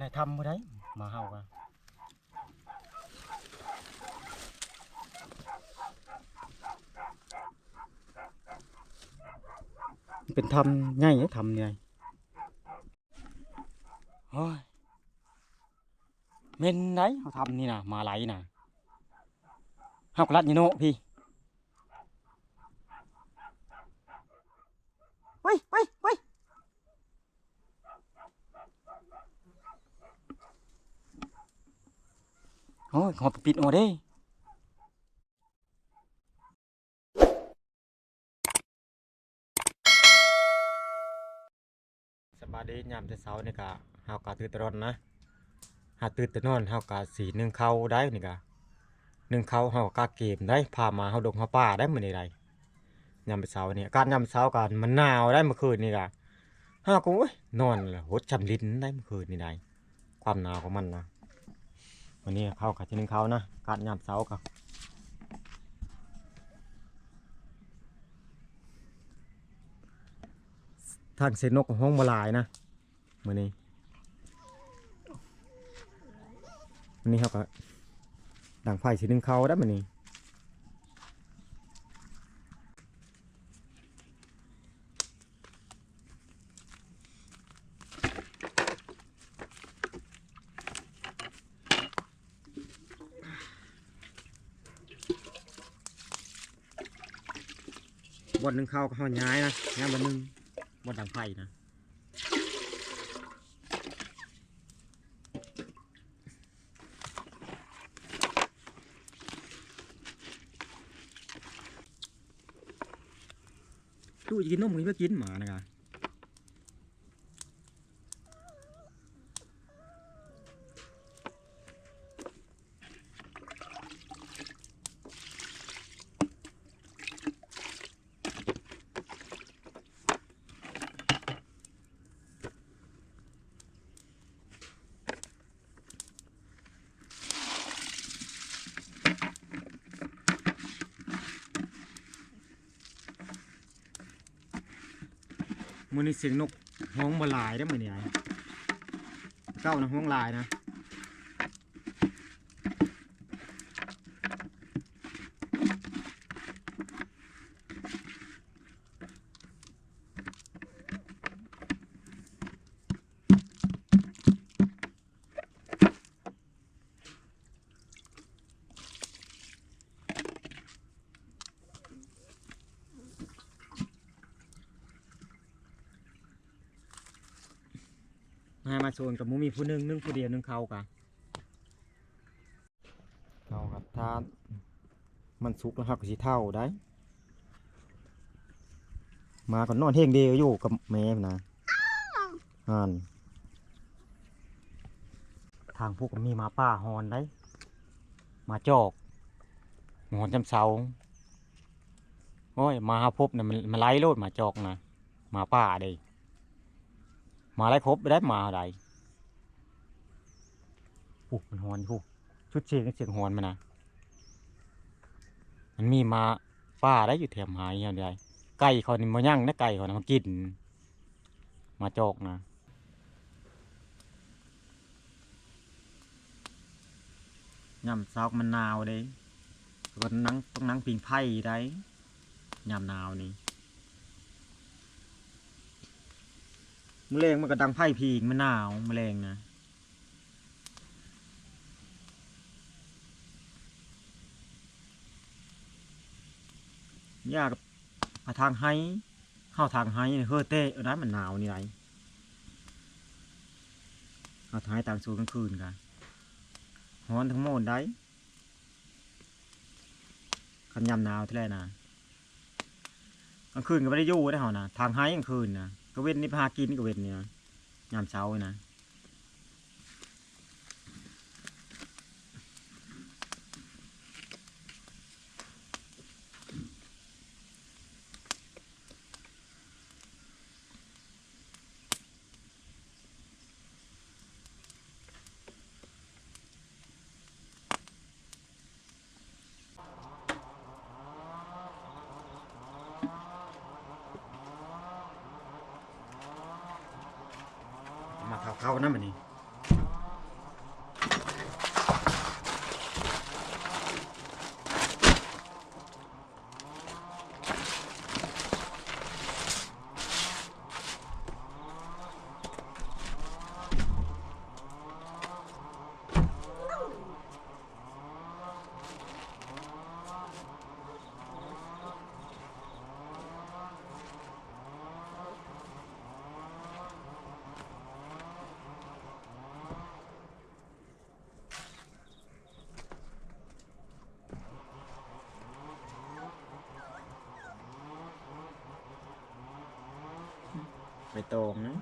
นายทำบ่ได้มาเฮากันเป็นทำง่ายทำเนี่ยโอ้ยเม่นไหนเขาทำนี่นะมาไหลนะเฮากรัดยี โนพี่เฮ้ยเฮ้ยเฮ้ยโอ้ยขอปิดโอเด้สบายดียามแต่เช้านี่กะเฮากะตื่นแตะนอนนะหาตื่นแต่นอนเฮากะสีหนึ่งเข้าได้นี่กะหนึ่งเข้าเฮากะเกมได้พามาเฮาดงเฮาป่าได้มื้อนี้ได้ยามแต่เช้านี่กาศยามเช้ากันมันหนาวได้เมื่อคืนนี่กะเฮาก็โอ้ยนอนหดจำลิ้นได้เมื่อคืนนี่ได้ความหนาวของมันนะ วันนี้เข้ากับชนิดเขานะการยาบเสากับทางเซนนกห้องบหลายนะมื่อนี้วันนี้เขาก็ดังไฟสีนึงเขาได้มื่อนี้ บนหนึ่งเข้าก็เขาย้ายนะย้ายบนหนึ่งบดดังไฟนะดูจะกินนมมึงไม่กินหมานะครับ นี้เสียงนกห้องบหลายได้อมือนี้ไอ้เก้านะห้องลายนะ โซนกับมูมีผู้หนึ่งนึ่งผู้เดียวนึ่งเขากะเขาครับถ้ามันสุกแล้วครับก็สิเท่าได้ มาก่อนนอนเฮงเดียวอยู่กับแม่นะอ่านทางพวกมีหมาป่าหอนได้ มาจอกหอนจำเสาโอ้ยมาพบเนี่ยมันมันไล่โลดมาจอกนะหมาป่าเด้มาไล่ครบไปได้หมาอะไร ปุ๊มันหอนอยู่ชุดเสียงเสียงหอนมันนะมันมีมาป่าได้อยู่แถมหายอย่างไรไก่เขานี่มายั่งนะไก่เขานะมากิน มาจอกนะยำซอกมันหนาวเด้ก็นั่งต้องนั่งปิงไผ่ได้ยำหนาวนี่มะเร็งมันก็ดังไผ่พิงมันหนาวมะเร็งนะ ยากมาทางไห้เข้าทางไห้นี่เฮ้อเต้เอาได้มันหนาวนี่ไรเอาทางไห้ต่างสูกลางคืนกันฮ้อนทั้งหมดได้คันยำหนาวเท่าไรนะกลางคืนก็ไม่ได้ยู่ได้เหรอนะทางไห้กลางคืนนะก็เว้นนี่พากินก็เว้นเนี่ยยามเช้านะ ไปตรงนะ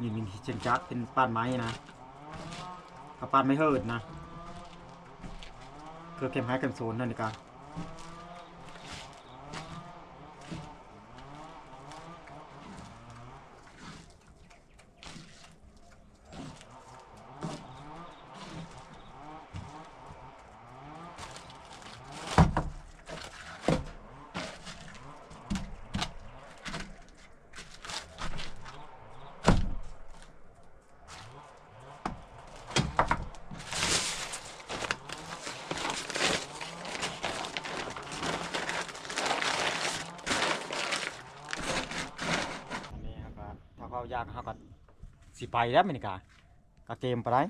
นี่มีเจนจัดเป็นปานไม้นะกับปานไม่เฮิร์ดนะคือเกมไฮเกมโซนนั่นเองกาอันนี้ครับก็ถ้าเขา อยากเขาก็สิไปแล้วมันนี่กะก็เกมไปได้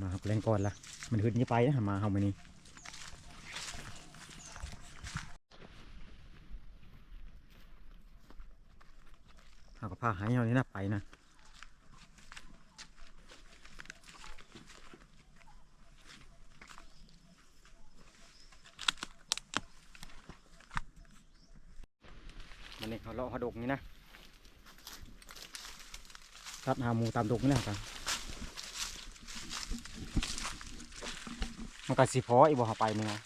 มาครับเล่นก่อนละมันขึ้นยี่ไปนะมาเอามานี่เอาก็พาหายเอานี่นะไปนะ มันนี่เขาดกนี่นะทัดหาหมูตามดกนี่นะครับมันก็สีพออีกบ่เขาไปนี่นะ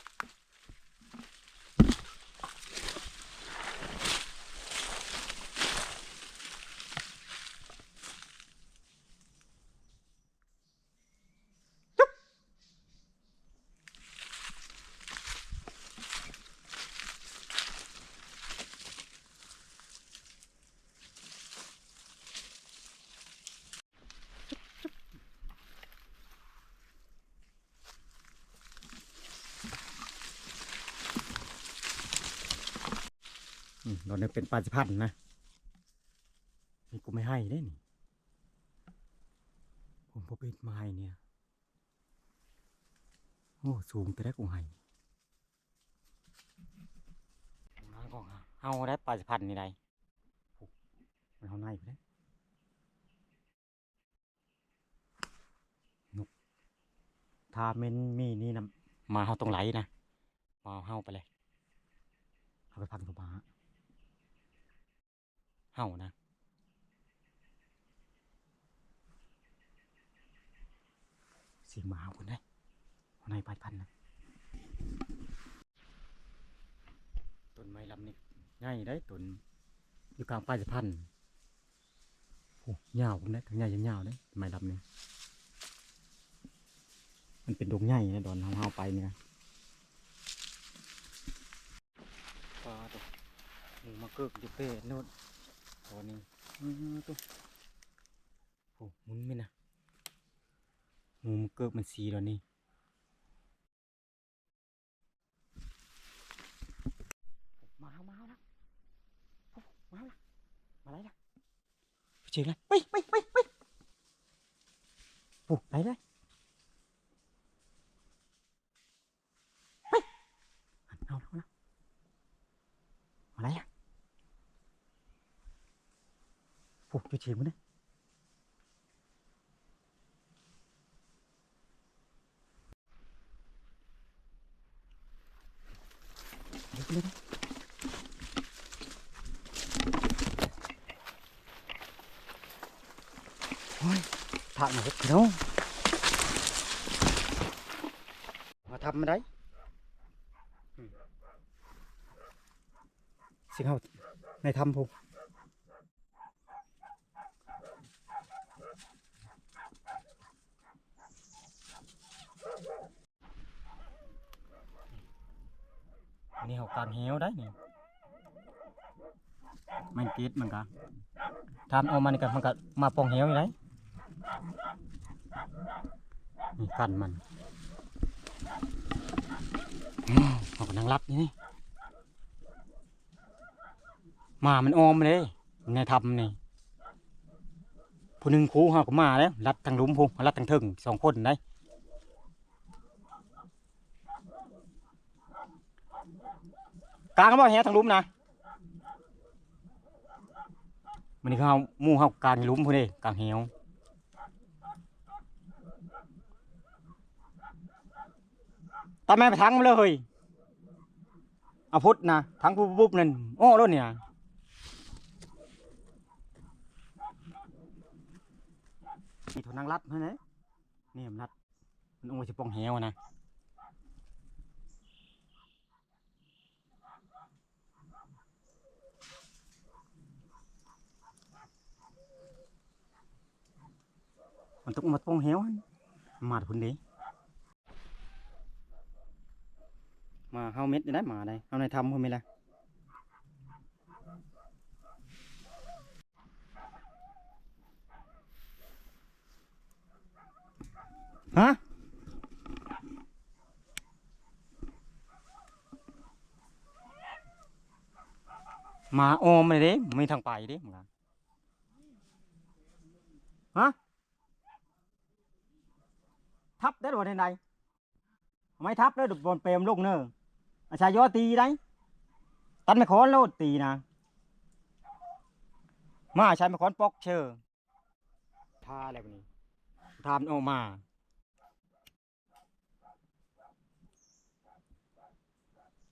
อาอืมเราเนี่ยเป็นปลาสิพันธุ์นะนี่กูไม่ให้ได้นี่ผมพอเป็นไม้เนี่ยโอ้สูงแต่ได้กูให้มาก่อนครับเอาได้ปลาสิพันธุ์นี่ได้โอ้มันเอาในไปได้นกถ้าเมนมีนี่นะมาเอาตรงไหลนะมาเอาเฮาไปเลยเอาไปพันกับมา เห่านะ เสียงหมาคนได้คนในปลายพันธุ์นะต้นไม้ลำนี้ง่ายได้ต้นอยู่กลางปลายพันธุ์โอ้ยาวคนได้ทั้งใหญ่ยังยาวได้ไม้ลำนี้มันเป็นดงใหญ่นะดอนเฮาๆไปเนี่ยปลาตัวมาเกิกอยู่เป้โน่น ตัวนี้ตัวโอ้หมุนไม่นะหมูมันเกิดมันสีแล้วนี่มาเอามาเอาแล้วมาเอาละมาไหนละเจอเลยไปไปไปไปโอ้ไหนเลยไปเอาแล้วเอาแล้วมาไหนะ phục cho chìm đấy. Thank you. thẳng hết đâu. Mà thăm đấy. Ừ. Xin hậu này thăm không นนี้เขากางเหียวได้นี่มันกรีดมันก็ทำเอามันกันมันก็มาปองเหียวอยู่ได้นี่กันมันอืมเขาก็นั่งรับนี่มามันออมเลยในทำนี่ผู้หนึ่งครูเขาก็มาแล้วรัดทางลุมพูรัดทางถึงสองคนได้ กลางก็บ่แหทางลุ่มนะมันนี่เขาหมู่เฮากลางลุ่มพุ่นเด้กลางเหวตาแม่ไปทั้งมาเลยเฮ้ยเอาพุทธนะทั้งปุ๊บปุ๊บนั่นโอ้รถเนี่ยนี่โทนางรัดเฮ้ยนะนี่มันรัดมันเอาไว้จะป้องเหวะนะ มันต้องมาป้องเหวหั่นมาดพุ่นเด้มาเฮาเม็ดได้มาได้เฮาใน ทำเพิ่นไหมล่ะฮะมาโอมเด้ไม่ทได้มึงอะฮะทับได้บ่ในใดไม่ทับได้บนเปรมลูกเนออาชายอตีได้ตันไม่ขอนโลดตีนะมาใช้ไม่ขอนปอกเชอทาอะไรแบบนี้ทามโออกมา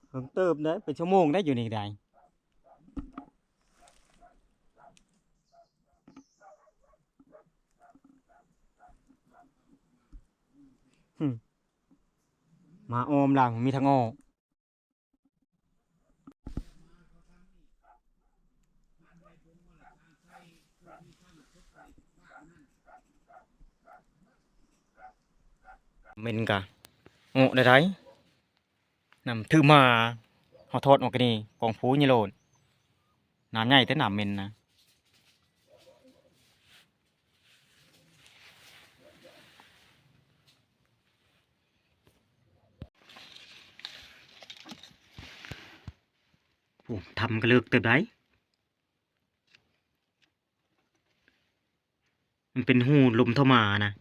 เพิ่งเติมได้เป็นชั่วโมงได้อยู่นี่ได้ มาโอมหลังมีทางออกเมนกะโอ้ได้ไรนำถือมาเขาทอดออกกันนี่กองฟูนี่โลดน้ำใหญ่แต่น้ำเมนนะ ทำกระเลือกเติบได้มันเป็นหูลมเข้ามานะ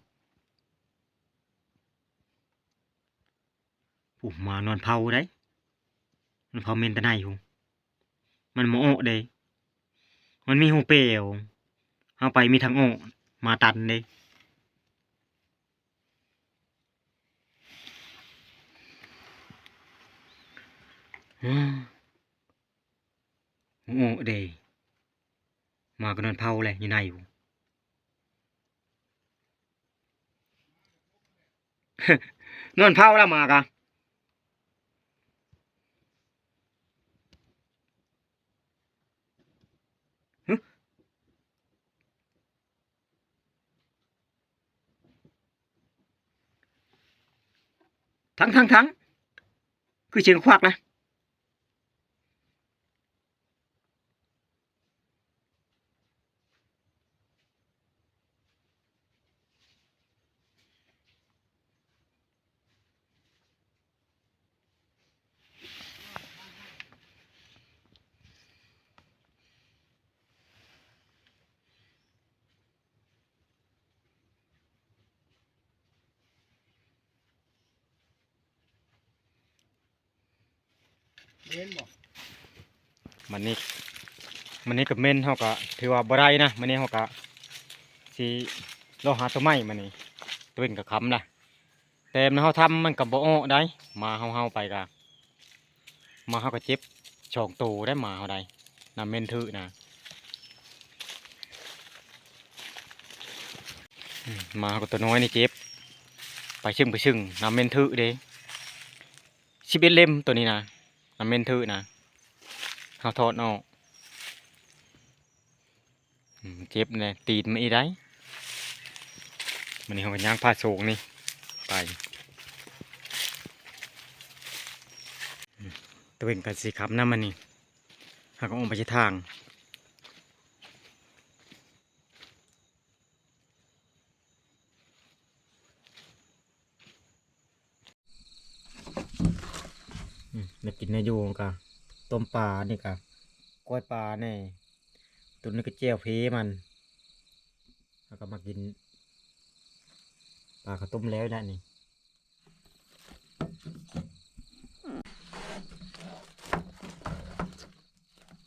โอ้มานอนเผาได้นอนเผาเมนตะไนหูมันโมโอเด้มันมีหูเปลวเอาไปมีทางโอมาตันเด้อืม โอ้เดมาก็นอนเผาเลยอยู่ในอยู่ นอนเผาแล้วมากะหึทั้งทั้งทั้งคือเชียงควักนะ เล่นบ่ มันนี่มันนี่กับเม่นเขาก็ถือว่าบได้นะมันนี่เขาก็สิรอหาตัวใหม่มันนี่ตัวเป็นกับคำนะแต่มันเขาทำมันกับบ่อ้อได้ มาเฮาเฮาไปกะมาเฮาก็เจ็บช่องตูได้มาเฮาได้นำเม่นถือนะมาเฮาก็ตัวน้อยนี่เจ็บไปชึ่งไปชึ่งนำเม่นถือเด้สิบเอ็ดเล่มตัวนี้นะนำเม่นถือนะ เขาทอดออกเจ็บเลยตีนไม่ได้มันนี่เขาก็ย่างผ้าโศกนี่ ไปตัวเป็นกันสีขับน้ำมันนี่หากออกไปใช้ทางอืมได้กินในอยูกะ ต้มปลานี่กะกล้วยปลาเนี่ยตัวนี้ก็เจียวเพมัน แล้วก็มากินปลาข้าวต้มแล้วนะนี่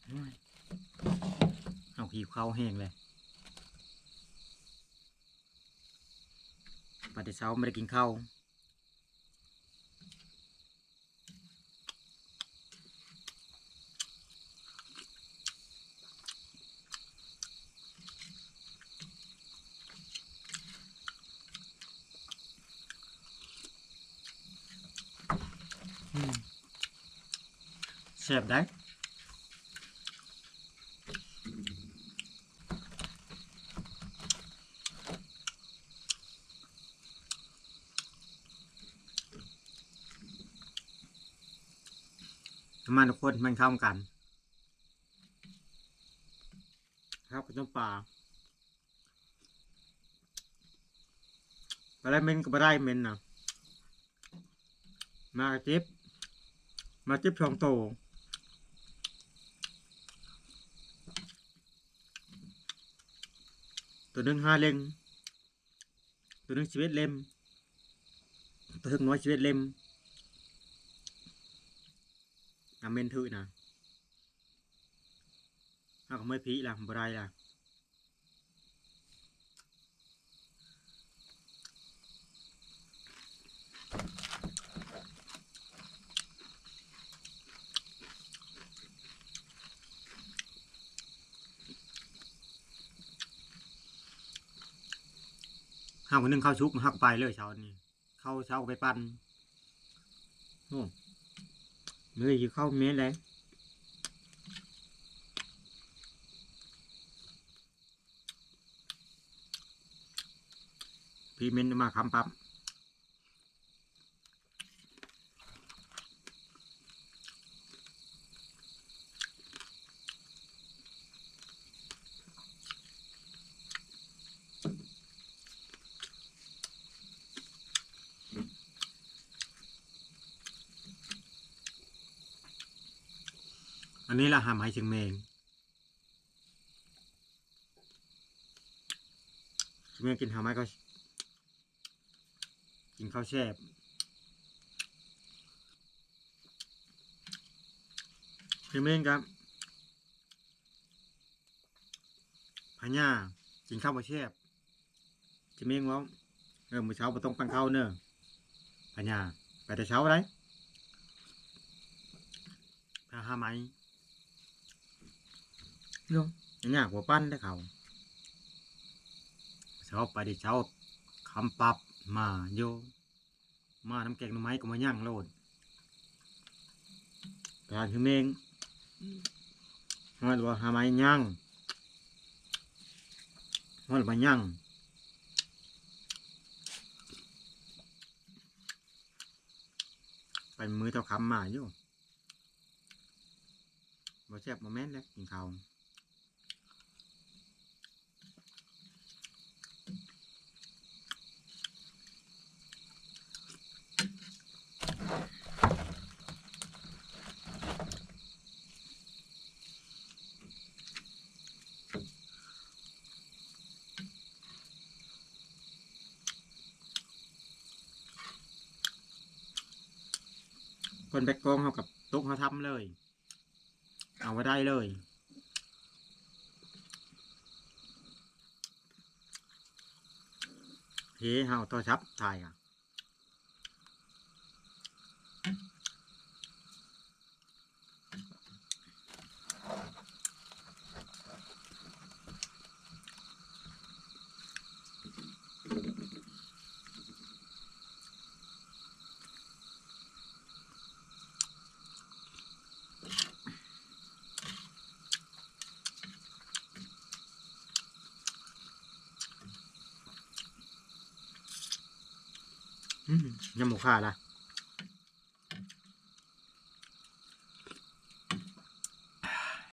โอ้ยเอาหิวข้าวแห้งเลยปฏิเช้าไม่ได้กินข้าวอืมแซ่บ ได้มาทุกคนมันเข้ากัน ครับกับต้มปลาไปได้เมนก็ไปได้เมนนะมาจิบมาจิบสองโต ตัวหนึ่งห้าเล่ม ตัวหนึ่งชีวิตเล่ม ตัวหนึ่งน้อยชีวิตเล่มอาเมนทือนะเอาขโมยผีล่ะบรายล่ะ ห้าคนนึงเข้าชุกหักไปเลยเช้านี้เข้าเช้าไปปั้นโอ้เมื่อยเข้าเมสเลยพี่เมนมาคำปั๊บ อันนี้ละหาไหมายเชียงเมงเชงเมงกินหาไหมก็กินข้าวแช่เชียงเมงครับพญากินข้าวมาแช่บเชงเมงว่าเออมื้อเช้าบ่ต้องปันข้าวเนอะพญาไปแต่เช้าไรพาหาไหม เนาะอย่างเงี้ยหัวปั้นได้เขาเช้าไปดิเช้าคำปรับมาโยมาน้ำแกงหน้ำไม้ก็มาย่างโลดการคือเมงว่าว่าหาไม้ย่างว่ามาย่างไปมือเท่าคำมาอยู่บ่แซ่บบ่แม่นแล้วกินข้าว นแบกกองเขากับตุ๊กเขาทำเลย เอาไว้ได้เลยเฮ้เฮาต่อชับถ่ายอะ ข่าละ